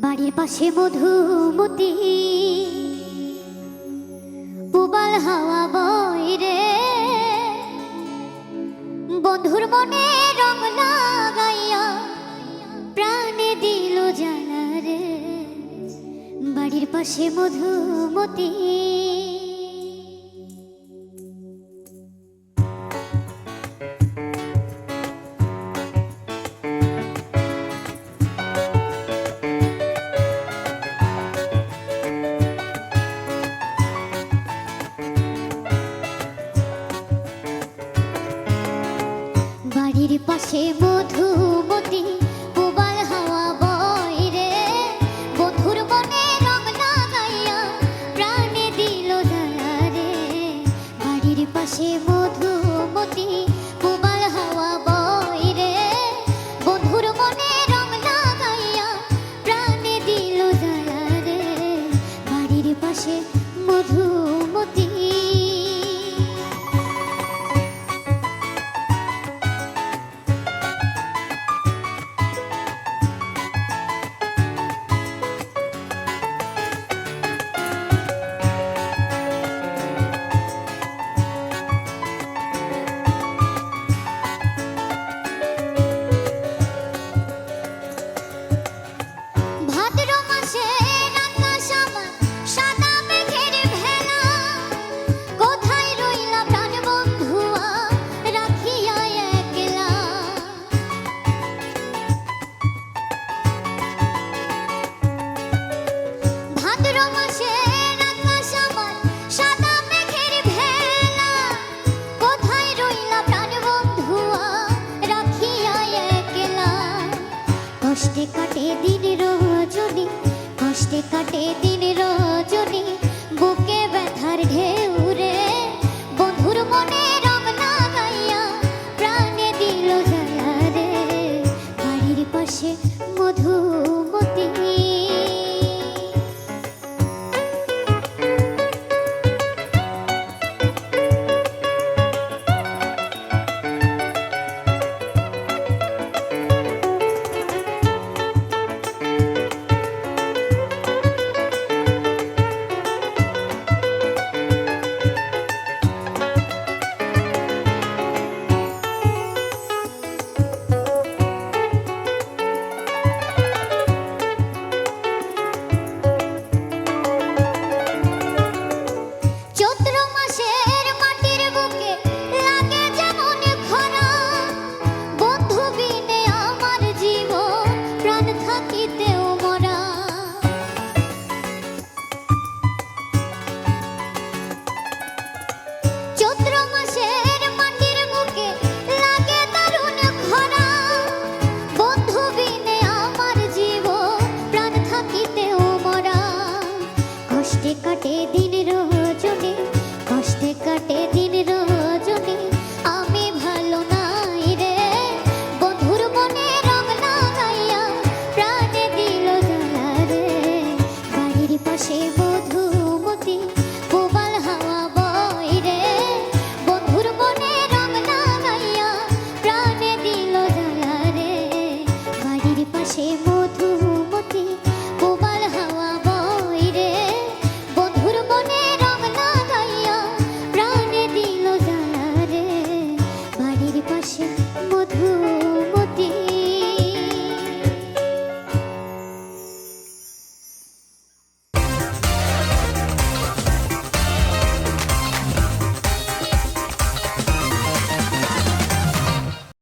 বাড়ির পাশে মধুমতি। পুবাল হাওয়া বইরে রে। বন্ধুর মনে রং লাগাইয়া প্রাণে দিল জানা রে। বাড়ির পাশে মধুমতি। পাশে মধুমতি পুবাল হাওয়া বয় রে। বন্ধুর মনে রং লাগাইয়া প্রাণে দিল পাশে মধুমতি পুবাল হাওয়া বয় রে। বন্ধুর মনে রং লাগাইয়া প্রাণে দিল পাশে কষ্টে কাটে দিন রজনী, কষ্টে কাটে দিন রজনী। বুকে ব্যথার ঢেউ রে, বন্ধুর মনে রং লাগাইয়া প্রাণে দিল জ্বালা বাড়ির পাশে থাকিতেও মধুর